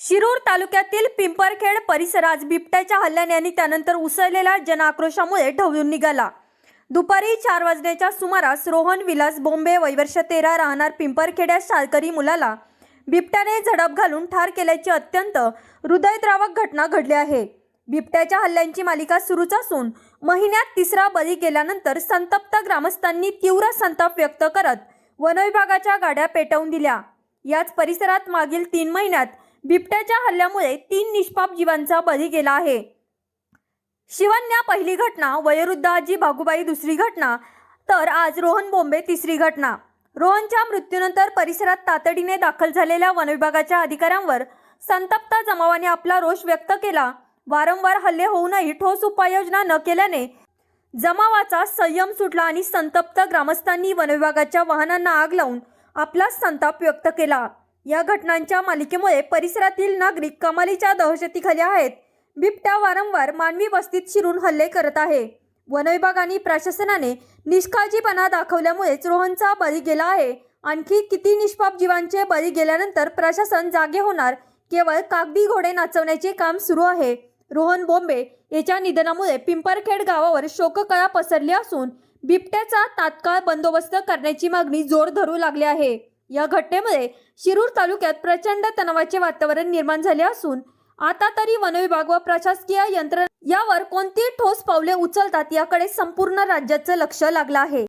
शिरूर तालुक्यातील पिंपरखेड परिसरात बिबट्याच्या हल्ल्याने आणि त्यानंतर उसळलेल्या जनाक्रोशामुळे ढवळून निघाला. दुपारी चार वाजण्याच्या सुमारास रोहन विलास बोंबे वैवर्ष तेरा राहणार पिंपरखेड्या शाळकरी मुलाला बिबट्याने झडप घालून ठार केल्याची अत्यंत हृदयद्रावक घटना घडली आहे. बिबट्याच्या हल्ल्यांची मालिका सुरूच असून महिन्यात तिसरा बळी गेल्यानंतर संतप्त ग्रामस्थांनी तीव्र संताप व्यक्त करत वनविभागाच्या गाड्या पेटवून दिल्या. याच परिसरात मागील तीन महिन्यात बिबट्याच्या हल्ल्यामुळे तीन निष्पाप जीवांचा बळी गेला आहे. शिवन्या पहिली घटना वयोवृद्ध आजी भागुबाई दुसरी घटना तर आज रोहन बोंबे तिसरी घटना. रोहनच्या मृत्यूनंतर परिसरात तातडीने दाखल झालेल्या वनविभागाच्या अधिकाऱ्यांवर संतप्त जमावाने आपला रोष व्यक्त केला. वारंवार हल्ले होऊनही ठोस उपाययोजना न केल्याने जमावाचा संयम सुटला आणि संतप्त ग्रामस्थांनी वनविभागाच्या वाहनांना आग लावून आपला संताप व्यक्त केला. या घटनांच्या मालिकेमुळे परिसरातील नागरिक कमालीच्या दहशतीखाली आहेत. बिबट्या वारंवार मानवी वस्तीत शिरून हल्ले करत आहे. वनविभाग आणि प्रशासनाने निष्काळजीपणा दाखवल्यामुळेच रोहनचा बळी गेला आहे. आणखी किती निष्पाप जीवांचे बळी गेल्यानंतर प्रशासन जागे होणार केवळ कागदी घोडे नाचवण्याचे काम सुरू आहे. रोहन बोंबे याच्या निधनामुळे पिंपरखेड गावावर शोककळा पसरली असून बिबट्याचा तात्काळ बंदोबस्त करण्याची मागणी जोर धरू लागली आहे. या घटनेमुळे शिरूर तालुक्यात प्रचंड तणावाचे वातावरण निर्माण झाले असून आता तरी वनविभाग व प्रशासकीय यंत्रणा यावर कोणती ठोस पावले उचलतात याकडे संपूर्ण राज्याचं लक्ष लागलं आहे.